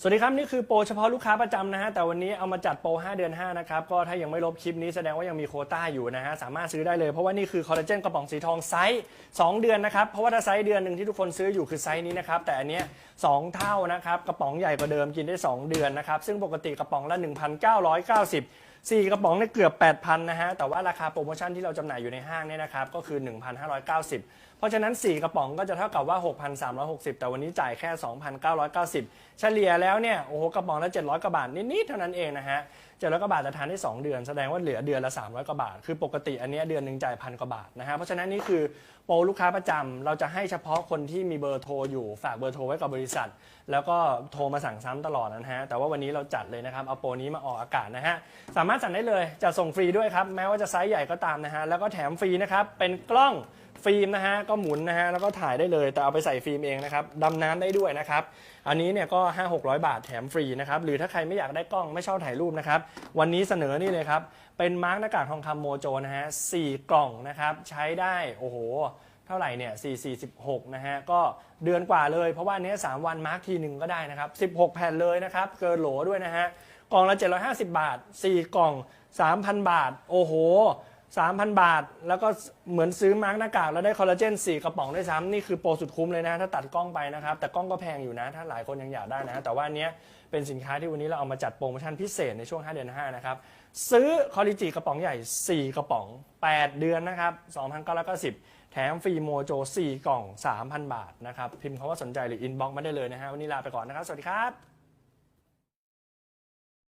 สวัสดีครับ นี่คือโปรเฉพาะลูกค้าประจำนะฮะแต่วันนี้เอามาจัดโปร 5 เดือน 5 นะครับ ก็ถ้ายังไม่ลบคลิปนี้แสดงว่ายังมีโคต้าอยู่นะฮะสามารถซื้อได้เลยเพราะว่านี่คือคอลลาเจนกระป๋องสีทองไซส์ 2 เดือนนะครับ เพราะว่าถ้าไซส์เดือนหนึ่งที่ทุกคนซื้ออยู่คือไซส์นี้นะครับ แต่อันเนี้ย2เท่านะครับ กระป๋องใหญ่กว่าเดิมกินได้ 2 เดือนนะครับ ซึ่งปกติกระป๋องละ 1,990 4 กระป๋องเนี่ยเกือบ 8,000 นะฮะ แต่ว่าราคาโปรโมชั่นที่เราจำหน่ายอยู่ในห้างเนี่ยนะครับ ก็คือ 1,590 เพราะฉะนั้น 4 กระป๋องก็จะเท่ากับว่า 6,360 แต่วันนี้จ่ายแค่ 2,990 เฉลี่ยแล้วเนี่ย โอ้โห กระป๋องละ 700 กว่าบาท นิด ๆ เท่านั้นเองนะฮะ 700 กว่าบาทจะทานได้ 2 เดือน แสดงว่าเหลือเดือนละ 300 กว่าบาท คือปกติอันเนี้ยเดือนหนึ่งจ่ายพันกว่าบาทนะฮะ เพราะฉะนั้นนี่คือโปรลูกค้าประจำเราจะให้เฉพาะคนที่มีเบอร์โทรอยู่ ฝากเบอร์โทรไว้กับบริษัท แล้วก็โทรมาสั่งซ้ำตลอดนะฮะ แต่ว่าวันนี้เราจัดเลยนะครับ เอาโปรนี้มาออกอากาศนะฮะ สามารถสั่งได้เลย จะส่งฟรีด้วยครับ แม้ว่าจะไซส์ใหญ่ก็ตามนะฮะ แล้วก็แถมฟรีนะครับ เป็นกล้องฟิล์มนะฮะ ก็หมุนนะฮะ แล้วก็ถ่ายได้เลย แต่เอาไปใส่ฟิล์มเองนะครับ ดำน้ำได้ด้วยนะครับ อันนี้เนี่ยก็ 5 600 บาทแถมฟรีนะครับ หรือถ้าใครไม่อยากได้กล้องไม่ชอบถ่ายรูปนะครับ วันนี้เสนอนี่เลยครับ เป็นมาร์กหน้ากากทองคำโมโจนะฮะสี่กล่องนะครับ ใช้ได้ โอ้โหเท่าไหร่เนี่ย446 นะฮะ ก็เดือนกว่าเลย เพราะว่านเนี้ย3วันมาร์กทีหนึ่งก็ได้นะครับ 16 แผ่นเลยนะครับ เกินโหลด้วยนะฮะ กล่องละ 750 บาท 4 กล่อง 3,000 บาท โอ้โห 3,000 บาท แล้วก็เหมือนซื้อมาร์กหน้ากากแล้วได้คอลลาเจน 4 กระป๋องด้วยซ้ำนี่คือโปรสุดคุ้มเลยนะ ถ้าตัดกล้องไปนะครับ แต่กล้องก็แพงอยู่นะ ถ้าหลายคนยังอยากได้นะ แต่ว่าอันเนี้ยเป็นสินค้าที่วันนี้เราเอามาจัดโปรโมชั่นพิเศษในช่วง 5 เดือน 5 นะครับ ซื้อคอลลิจิกระป๋องใหญ่ 4 กระป๋อง 8 เดือนนะครับ2,990แถมฟรีโมโจ 4 กล่อง 3,000 บาทนะครับ พิมพ์คำว่าสนใจหรืออินบ็อกมาได้เลยนะฮะ วันนี้ลาไปก่อนนะครับ สวัสดีครับ